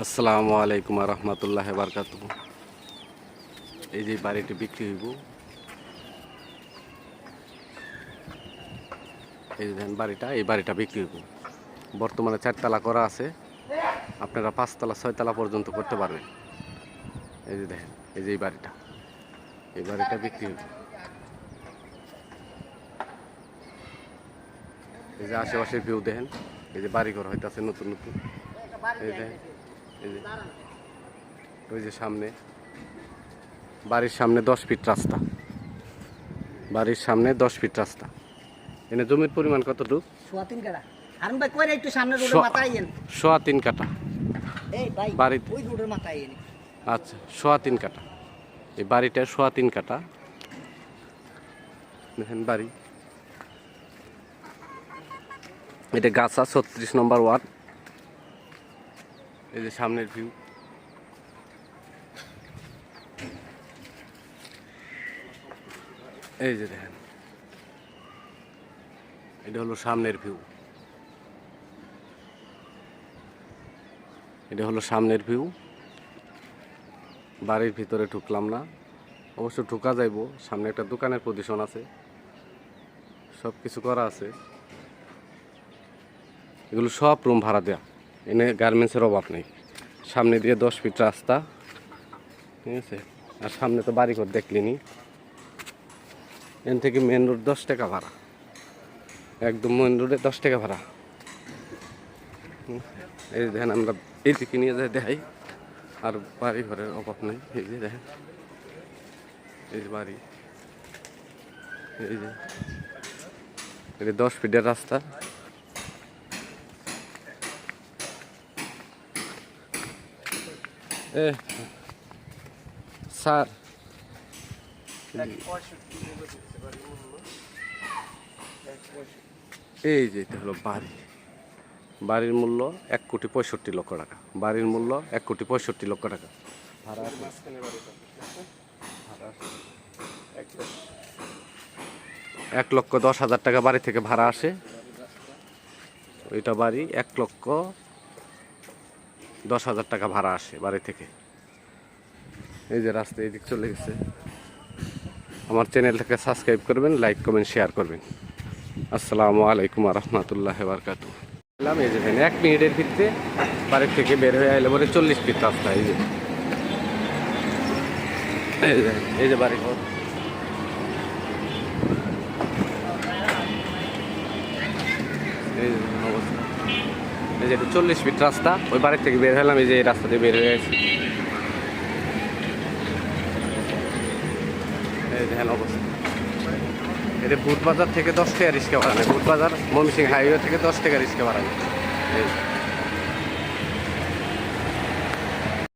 আসসালামু আলাইকুম রহমতুল্লাহ বারকাত এই যে বাড়িটি বিক্রি হইব। এই যে বাড়িটা, এই বাড়িটা বিক্রি হইব। বর্তমানে চারতলা করা আছে। আপনারা পাঁচতলা, ছয়তলা পর্যন্ত করতে পারবেন। এই যে দেখেন, এই যে এই বাড়িটা। এই বাড়িটা বিক্রি হইব। এই যে আশেপাশের ভিউ দেখেন। এই যে বাড়িঘর হইতাছে নতুন নতুন। এই দেখেন। ওই যে সামনে। বাড়ির সামনে দশ ফিট রাস্তা। বাড়ির সামনে দশ ফিট রাস্তা। এনে জমির পরিমাণ কতটুকু? সোয়া তিন কাটা হারুন ভাই কইরে একটু সামনে রোডের মাথায় আইয়েন। সোয়া তিন কাটা এই ভাই বাড়িতে। ওই রোডের মাথায় আইয়েন। আচ্ছা সোয়া তিন কাটা এই বাড়িটা সোয়া তিন কাটা দেখেন বাড়ি। এটা গাছা ছত্রিশ নম্বর ওয়ার্ড। এই যে সামনের ভিউ এই যে দেখেন। এটা হলো সামনের ভিউ এটা হলো সামনের ভিউ বাড়ির ভিতরে ঢুকলাম না। অবশ্য ঢুকা যাইব। সামনে একটা দোকানের পজিশন আছে। সব কিছু করা আছে। এগুলো সব রুম ভাড়া দেওয়া এনে গার্মেন্টসের অভাব নেই। সামনে দিয়ে দশ ফিট রাস্তা, ঠিক আছে? আর সামনে তো বাড়িঘর দেখলিনি। এন থেকে মেন রোড দশ টাকা ভাড়া। একদম মেন রোডে দশ টাকা ভাড়া। এই দেখেন আমরা এইদিকে নিয়ে যাই, দেখাই। আর বাড়ি ঘরের অভাব নেই। এই যে দেখেন। এই যে বাড়ি। এই যে। এটা দশ ফিটের রাস্তা। স্যার। এই যে, এটা হলো বাড়ি। বাড়ির মূল্য এক কোটি পঁয়ষট্টি লক্ষ টাকা। বাড়ির মূল্য এক কোটি পঁয়ষট্টি লক্ষ টাকা। এক লক্ষ দশ হাজার টাকা বাড়ি থেকে ভাড়া আসে। ওইটা বাড়ি এক লক্ষ দশ হাজার টাকা ভাড়া আসে বাড়ি থেকে। এই যে রাস্তা এদিক চলে গেছে। আমার চ্যানেলটাকে সাবস্ক্রাইব করবেন, লাইক কমেন্ট শেয়ার করবেন। আসসালামু আলাইকুম রহমতুল্লাহ বারকাতু। এই যে এক মিনিটের ভিত্তিতে বাড়ির থেকে বের হয়ে আইলে পরে চল্লিশ ফিট রাস্তা, এই যে। এই যে এই যে বাড়ি ঘর এই যে দেখেন অবস্থা এই চল্লিশ ফিট রাস্তা, ওই বাড়ির থেকে বের হলাম, এই যে এই রাস্তা দিয়ে বের হয়ে গেছি। এটা বুট বাজার থেকে দশ টাকা রিক্সা ভাড়া নেয়। বুট বাজার ময়মনসিং হাইওয়ে থেকে দশ টাকা রিক্সা এই